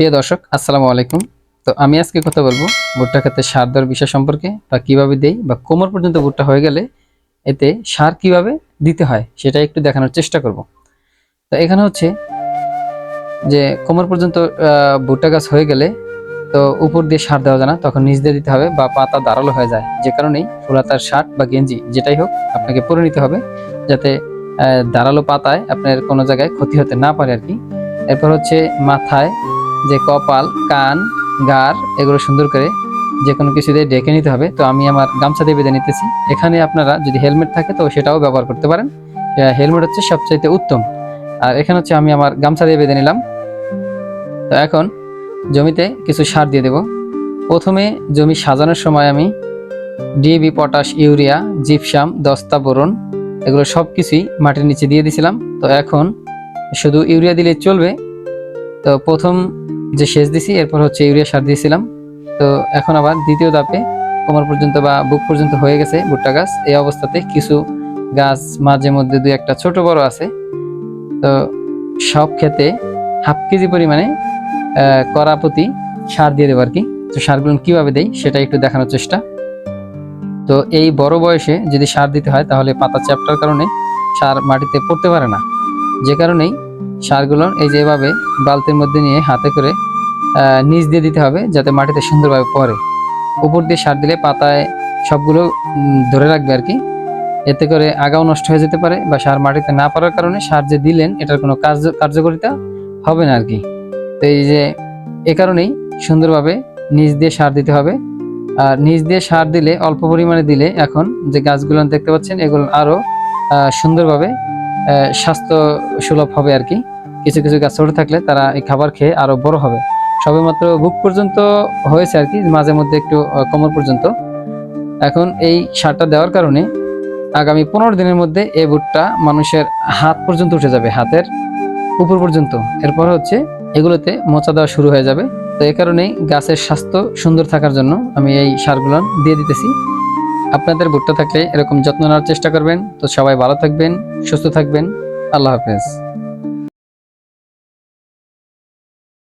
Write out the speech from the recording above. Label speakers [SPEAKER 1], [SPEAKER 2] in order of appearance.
[SPEAKER 1] প্রিয় দর্শক, আসসালামু আলাইকুম। তো আমি আজকে কথা বলব ভুট্টা ক্ষেত্রে সার দেওয়ার বিষয় সম্পর্কে বা কীভাবে দেই বা কোমর পর্যন্ত ভুট্টা হয়ে গেলে এতে সার কীভাবে দিতে হয় সেটা একটু দেখানোর চেষ্টা করব। তো এখানে হচ্ছে যে কোমর পর্যন্ত ভুট্টা গাছ হয়ে গেলে তো উপর দিয়ে সার দেওয়া যায় না, তখন নিচ দিয়ে দিতে হবে বা পাতা দাঁড়াল হয়ে যায়। যে কারণেই ফুলাতার শার্ট বা গেঞ্জি যেটাই হোক আপনাকে পরে নিতে হবে যাতে দাঁড়াল পাতায় আপনার কোনো জায়গায় ক্ষতি হতে না পারে আর কি। এরপর হচ্ছে মাথায় যে কপাল, কান গার এগুলো সুন্দর করে যে কোনো কিছু দিয়ে ডেকে নিতে হবে। তো আমি আমার গামছা দিয়ে বেঁধে নিতেছি। এখানে আপনারা যদি হেলমেট থাকে, তো সেটাও ব্যবহার করতে পারেন। হেলমেট হচ্ছে সবচাইতে উত্তম। আর এখানে হচ্ছে আমি আমার গামছা দিয়ে বেঁধে নিলাম। তো এখন জমিতে কিছু সার দিয়ে দেব। প্রথমে জমি সাজানোর সময় আমি ডিএবি পটাশ, ইউরিয়া, জিপসাম, দস্তা, বোরন এগুলো সব কিছুই মাটির নিচে দিয়ে দিছিলাম। তো এখন শুধু ইউরিয়া দিলে চলবে তো প্রথম যে সেচ দিছি, এরপর হচ্ছে ইউরিয়া সার দিয়েছিলাম। তো এখন আবার দ্বিতীয় ধাপে কোমর পর্যন্ত বা বুক পর্যন্ত হয়ে গেছে ভুট্টা গাছ। এই অবস্থাতে কিছু গাছ মাঝে মধ্যে দুই একটা ছোট বড় আছে। তো সব ক্ষেতে হাফ কেজি পরিমাণে প্রতি সার দিয়ে দেবো আর কি তো সারগুলো কীভাবে দেই সেটা একটু দেখানোর চেষ্টা। তো এই বড় বয়সে যদি সার দিতে হয় তাহলে পাতা চ্যাপ্টার কারণে সার মাটিতে পড়তে পারে না। যে কারণেই সারগুলো এই যে এভাবে বালতির মধ্যে নিয়ে হাতে করে নিচ দিয়ে দিতে হবে যাতে মাটিতে সুন্দরভাবে পড়ে। উপর দিয়ে সার দিলে পাতায় সবগুলো ধরে রাখবে আর কি। এতে করে আগাও নষ্ট হয়ে যেতে পারে বা সার মাটিতে না পারার কারণে সার যে দিলেন, এটার কোনো কার্য, কার্যকারিতা হবে না আর কি। তো এই যে এ কারণেই সুন্দরভাবে নিচ দিয়ে সার দিতে হবে। আর নিচ দিয়ে সার দিলে, অল্প পরিমাণে দিলে এখন যে গাছগুলো দেখতে পাচ্ছেন, এগুলো আরও সুন্দরভাবে স্বাস্থ্য সুলভ হবে আর কি। কিছু কিছু গাছ ছোট থাকলে তারা এই খাবার খেয়ে আরও বড় হবে। সবেমাত্র বুক পর্যন্ত হয়েছে আর কি, মাঝে মধ্যে একটু কোমর পর্যন্ত। এখন এই সারটা দেওয়ার কারণে আগামী পনেরো দিনের মধ্যে এই বুটটা মানুষের হাত পর্যন্ত উঠে যাবে, হাতের উপর পর্যন্ত। এরপর হচ্ছে এগুলোতে মোচা দেওয়া শুরু হয়ে যাবে। তো এই কারণেই গাছের স্বাস্থ্য সুন্দর থাকার জন্য আমি এই সারগুলো দিয়ে দিতেছি। আপনাদের ভুট্টা থাকলে এরকম যত্ন নেওয়ার চেষ্টা করবেন। তো সবাই ভালো থাকবেন, সুস্থ থাকবেন। আল্লাহ হাফেজ।